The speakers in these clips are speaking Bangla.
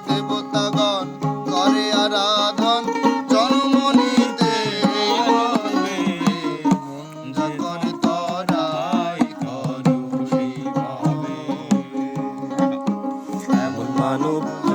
দেবতাগণ করে আরাধন জন্মনিতে করে তরাই করু মানব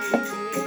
Thank you.